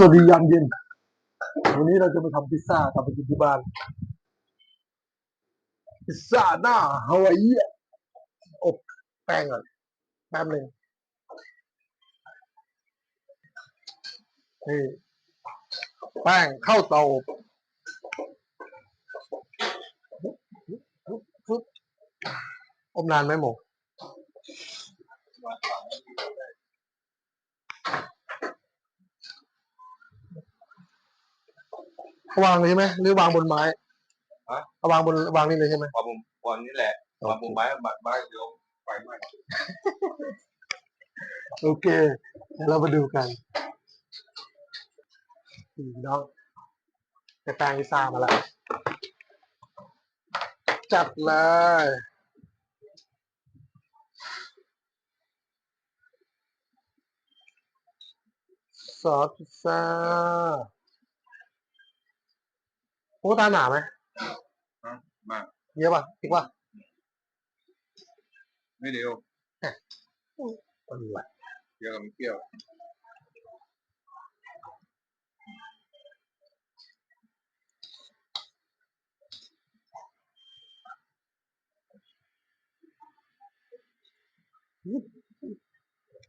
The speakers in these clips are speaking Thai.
สวัสดียามเย็น วันนี้เราจะมาทำพิซซ่าทำไปกินที่บ้าน พิซซ่าหน้าฮาวายเอียอบแป้งก่อนแป๊บหนึ่งนี่แป้งเข้าเตาอบอบนานไหมหมู วางเลยใช่ไหมหรือวางบนไม้ฮะ เอาวางบนวางนี่เลยใช่ไหมวางมุมวางนี่แหละวางมุมไม้บัดไม้เดี๋ยวไฟไหม้โอเคเดี๋ยวเรามาดูกันพี่น้องได้แป้งพิซซ่ามาแล้วจัดเลย ซอสพิซซ่า โอ้ตาหนาไหมมากเยอะป่ะอีกป่ะไม่เดียวเออว่ะเยอะกับไม่เปรี้ยว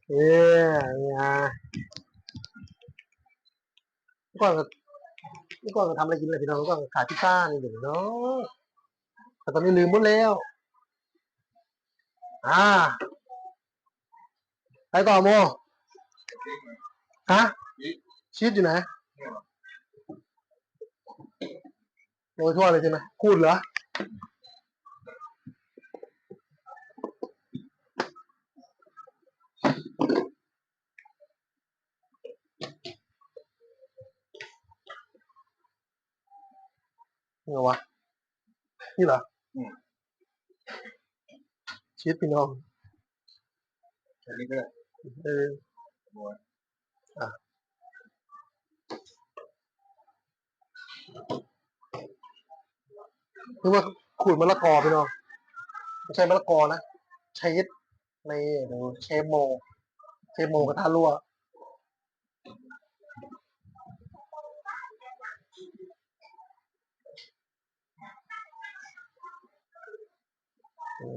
เอ๊ะไงเมื่อก่อน นี่ก่อนก็ทำอะไรกินอะไรพี่น้องเมื่อก่อนก็ขายพิซซ่านี่เดี๋ยวเนาะแต่ตอนนี้ลืมหมดแล้ว อ่าไปต่อโมฮะชีสอยู่ไหนโรยทั่วเลยใช่ไหมคูดเหรอ นี่เหรอวะนี่เหรออชีสพี่น้องอันนี้ก็ได้เออโอ้ยนึกว่าขูดมะละกอพี่น้องไม่ใช่มะละกอนะชีสในเดี๋ยวเชฟโม เชฟโมกระทะรั่ว โอ้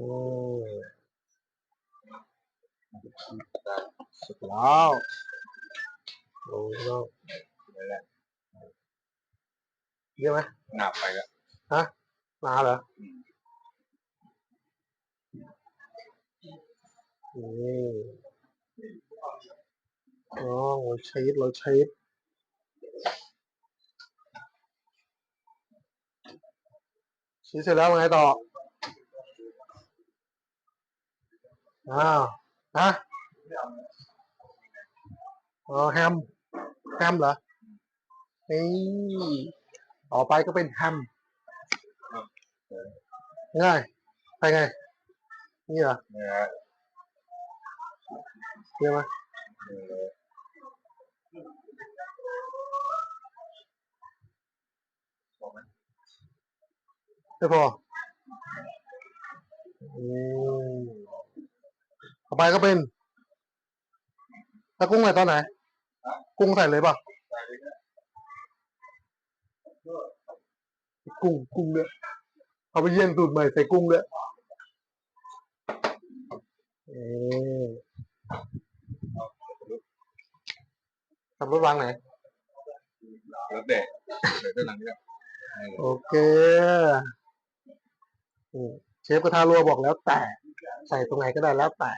สุดแล้วโอ้ยนี่แหละเยอะไหมหนาบไปแล้วมาเหรอนี่อ๋อเราชีสเราชีสชีสเสร็จแล้วไงต่อ อ้าวฮะอ๋อแฮมแฮมเหรอนี่ต่อไปก็เป็นแฮมง่ายไปไง นี่เหรอเนี่ยเรียกไหมเออไม่พออืม ต่อไปก็เป็นแล้วกุ้งใส่ตอนไหน กุ้งใส่เลยป่ะใส่เลยนะกุ้งกุ้งเนี่ยเอาไปเยี่ยนสูตรใหม่ใส่กุ้งด้วยเออขับรถวางไหนแล้วแต่เดี๋ยวด้านหลังนี่แหละโอเคอืมเชฟกระทะรัวบอกแล้วแต่ ใส่ตรงไหนก็ได้แล้วแต่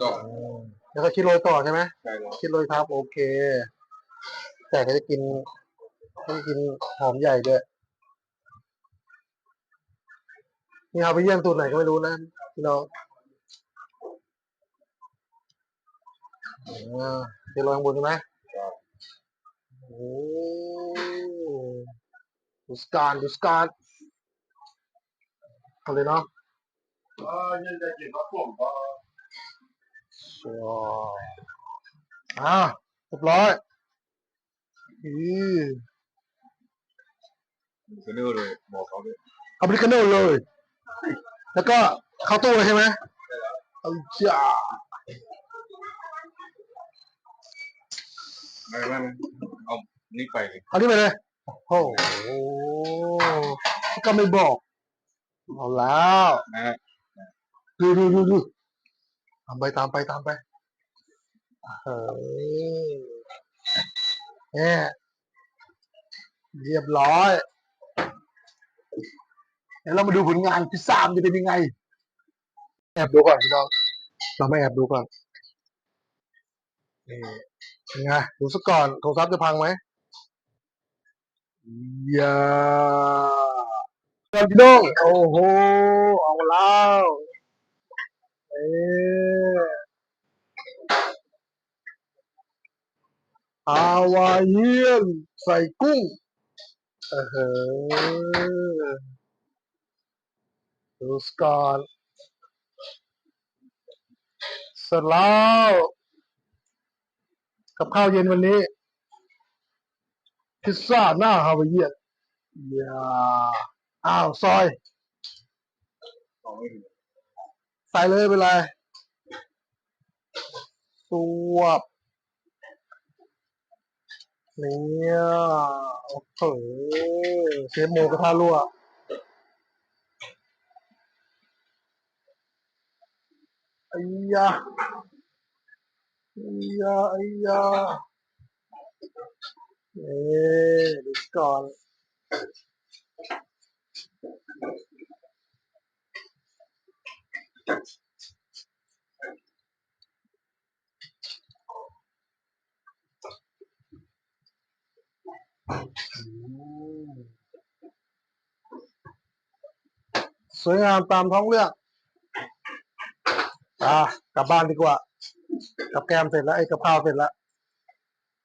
ก็อืมแล้วก็คิดโรยต่อใช่ไหมใช่แล้วคิดโรยครับ โอเค แต่เขาจะกินเขาจะกินหอมใหญ่ด้วย นี่เอาไปเยี่ยมตูดไหนก็ไม่รู้นะพี่น้อง อ่าเดี๋ยวลองบนใช่ไหมโอ้ดูสการดูสการเอาเลยเนาะอ่ายังจะกินข้าวต้มก็ชัวอ่าเรียบร้อยอือคือเนื้อเลยบอกเขาด้วยอเมริกาโน่เลย แล้วก็เข้าตู้เลยใช่ไหมเอาจ้า ไม่ไม่ไม่เอานี่ไปเลยเอานี่ไปเลย โอ้โหก็ไม่บอก เอาแล้วนะฮะดูดูดูดูตามไปตามไปตามไปเฮ้ยเนี่ยเรียบร้อย เดี๋ยวเรามาดูผลงานพิซซ่ามันจะเป็นยังไง แอบดูก่อนพี่น้องเราไม่แอบดูก่อน นี่เป็นไงดูสักก่อนโทรศัพท์จะพังไหมอย่าก่อนพี่น้องโอ้โหเอาแล้วเอ๊ฮาวายเอียนใส่กุ้งเออดูสกอนเสร็จแล้ว กับข้าวเย็นวันนี้ พิซซ่าหน้าฮาวายเอียนอย่าอ้าว ซอย ใส่เลยไปเลยสวบเนี่ยโอ้โหเชฟโมกระทะรั่วอ้ ยาไอ้ยาไอ้ยาเอ๊ดูก่อนสวยงามตามท้องเรื่อง อะ กลับบ้านดีกว่า กับแก้มเสร็จแล้วไอ้กะเพราเสร็จแล้ว